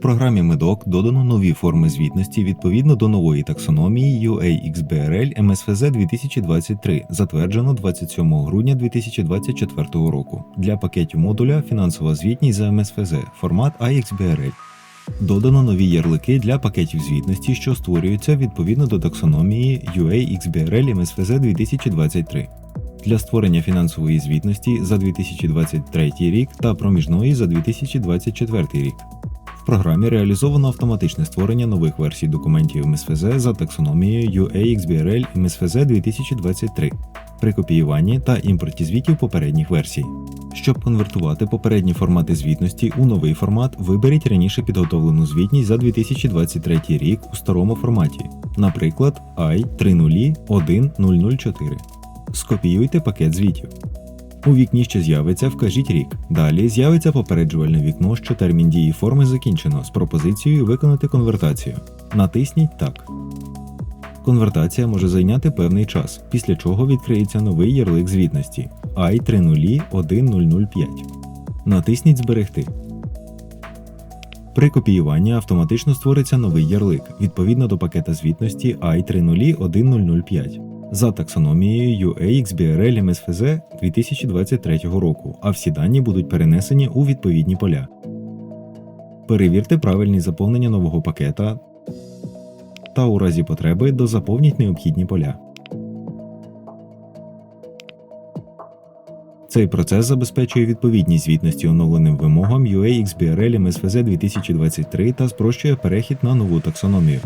Програмі Медок додано нові форми звітності відповідно до нової таксономії UAXBRL MSFZ 2023, затверджено 27 грудня 2024 року для пакетів модуля фінансова звітність за МСФЗ, формат AXBRL. Додано нові ярлики для пакетів звітності, що створюються відповідно до таксономії UAXBRL MSFZ 2023 для створення фінансової звітності за 2023 рік та проміжної за 2024 рік. Програмі реалізовано автоматичне створення нових версій документів МСФЗ за таксономією UAXBRL MSFZ 2023 при копіюванні та імпорті звітів попередніх версій. Щоб конвертувати попередні формати звітності у новий формат, виберіть раніше підготовлену звітність за 2023 рік у старому форматі, наприклад, I301004. Скопіюйте пакет звітів. У вікні, що з'явиться, вкажіть рік. Далі з'явиться попереджувальне вікно, що термін дії форми закінчено з пропозицією виконати конвертацію. Натисніть Так. Конвертація може зайняти певний час, після чого відкриється новий ярлик звітності I301005. Натисніть Зберегти. При копіюванні автоматично створиться новий ярлик відповідно до пакета звітності I301005 за таксономією UAXBRL MSFZ 2023 року, а всі дані будуть перенесені у відповідні поля. Перевірте правильність заповнення нового пакета та у разі потреби дозаповніть необхідні поля. Цей процес забезпечує відповідність звітності оновленим вимогам UAXBRL MSFZ 2023 та спрощує перехід на нову таксономію.